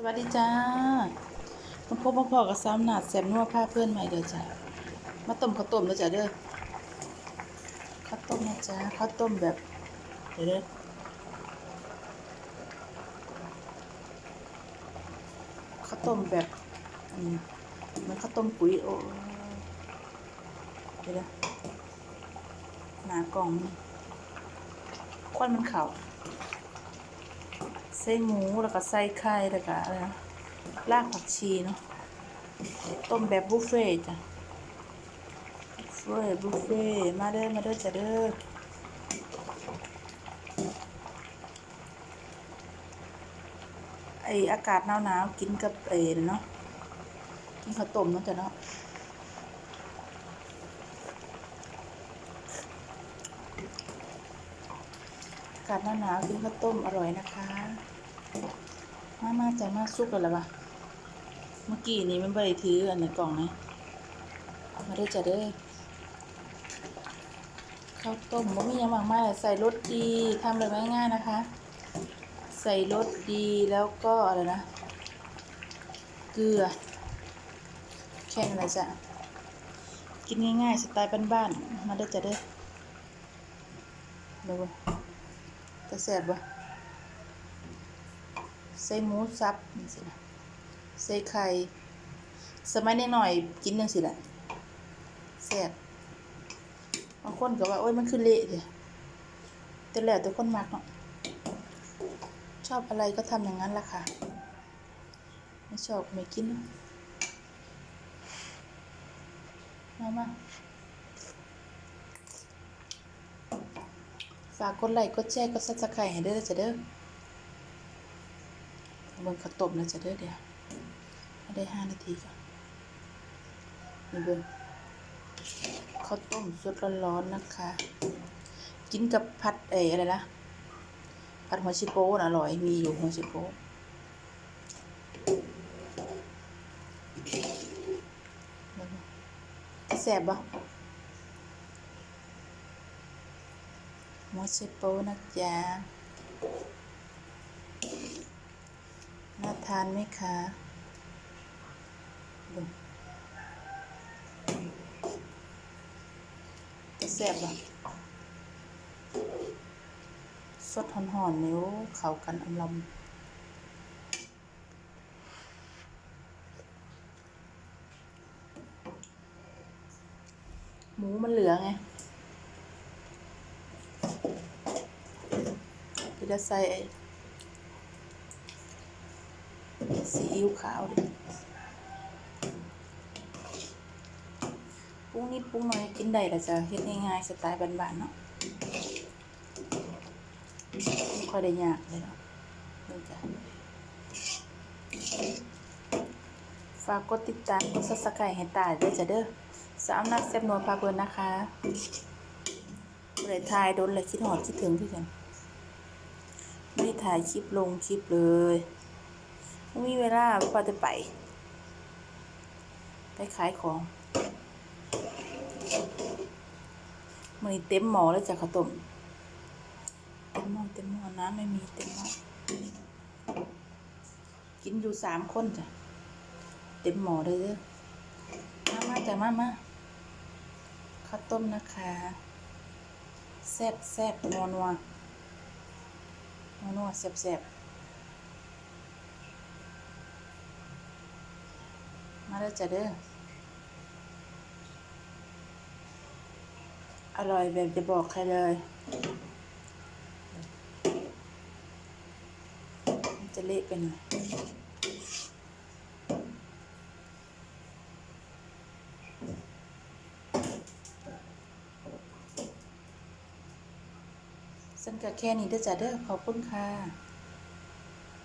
สวัสดีจ้ามาพบมาพอกับซ้ำหนาดแซมนัวผ้าเพื่อนใหม่เด้อจ้ามาต้มข้าวต้มเด้อจ้าเด้อข้าวต้มนะจ้าข้าวต้มแบบเดี๋ยวเด้อข้าวต้มแบบอันนี้มันข้าวต้มปุ๋ยโอ้เดี๋ยวเด้อหนากล่องควันมันเข่า ใส่หมูแล้วก็ใส่ไข่แล้วก็อะไรนะรากผักชีเนาะต้มแบบบุฟเฟ่จ้ะบุฟเฟ่บุฟเฟ่มาเด้อมาเด้อจ้ะเด้อไออากาศหนาวๆกินกับเอ็นเนาะกินข้าวต้มเนาะจ้ะเนาะอากาศหนาวๆกินข้าวต้มอร่อยนะคะ มามาจะมาซุกกันแล้วปะเมื่อกี้นี้มันบริถืออันในกล่องนะมาได้จะเด้ข้าวต้มมันมีหยังมากมายใส่รสดีทำเลยง่ายๆนะคะ ใส่รสดีแล้วก็อะไรนะ เกลือ แค่นั้นแหละจ้ะกินง่ายๆสไตล์บ้านๆมาได้จะเด้อดูจะแซ่บปะ ใส่หมูสับนี่สิใส่ไข่สมัยนหน่อยกินจังสิแหละแซ่บบางคนก็ว่าโอ้ยมันคือเละเลยแต่แล้วแต่คนมักเนาะชอบอะไรก็ทำอย่างนั้นล่ะค่ะ ไม่ชอบไม่กิน มามาฝากกดไลค์กดแชร์กดซับสไครต์ให้ด้วยจะเด้อ เบิ่งข้าวต้มแล้วจะเด้อเดี๋ยวได้ห้านาทีก่อนนี่เบิ่งข้าวต้มสดร้อนๆนะคะ กินกับผัดเอออะไรนะผัดหัวชิโป้นะอร่อยมีอยู่หัวชิโป้แซ่บปะหัวชิโป้นะจ๊ะ น่าทานไหมคะจะแซ่บอะสดหอนๆนิ้วเข้ากันอำลำหมูมันเหลือไงจะใส่ไอ้ ซีอิ๊วขาวปรุงนิดปรุงหน่อยกินได้ละจ้ะเฮ็ดง่ายๆสไตล์บ้านๆเนาะไม่ค่อยได้ยากเลยเนาะนี่จ้ะฝากกดติดตามกดซับสไครต์ให้ตายด้วยจ้ะเด้อสาวนักแซ่บนัวพาเพิ่นนะคะบ่ได้ถ่ายโดนเลยคิดฮอดคิดถึงพี่กันไม่ถ่ายคลิปลงคลิปเลย ม่มีเวลาพอจะไป ไปขายของมันเต็มหม้อเลยจ้ะข้าวต้มเต็มหม้อเต็มหม้อน้ำไม่มีเต็มหม้อกินอยู่สามคนจ้ะเต็มหม้อเลยเด้อมามาจ้ะมามาข้าวต้มนะคะแซ่บแซ่บนัวนัวนัวนัวแซ่บแซ่บ มาแล้วจ้ะเด้อ อร่อยแบบจะบอกใครเลย จะเละไปหน่อยสันกับแค่นี้เด้อจ้ะเด้อขอบคุณค่ะ